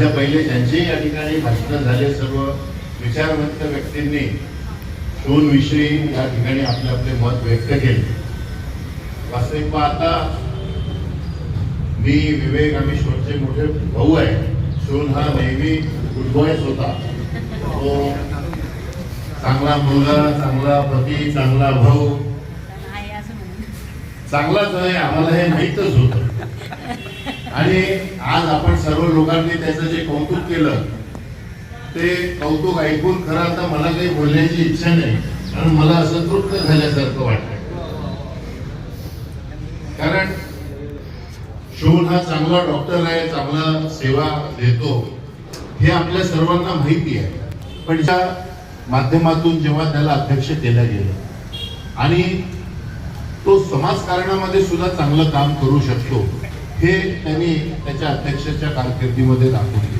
त्या पहिले ज्यांचेही या ठिकाणी भाषण झाले. सर्व विचारवंत व्यक्तींनी विषयी या ठिकाणी आपले आपले मत व्यक्त केले. वास्तविक पाहता मी विवेक आम्ही शोनचे मोठे भाऊ आहे. शोन हा नेहमी गुड बॉयच होता. तो चांगला मुलगा चांगला पती चांगला भाऊ. चांगलाच आहे आम्हाला हे माहीतच होतं. आणि आज आपण सर्व लोकांनी त्याचं जे कौतुक केलं ते कौतुक ऐकून खरं आता मला काही बोलण्याची इच्छा नाही कारण मला असं तृप्त झाल्यासारखं वाटतं कारण शोन हा चांगला डॉक्टर आहे चांगला सेवा देतो हे आपल्या सर्वांना माहिती आहे. पण त्या माध्यमातून जेव्हा त्याला अध्यक्ष केलं गेलं आणि तो समाजकारणामध्ये सुद्धा चांगलं काम करू शकतो हे त्यांनी त्याच्या अध्यक्षाच्या कारकिर्दीमध्ये दाखवले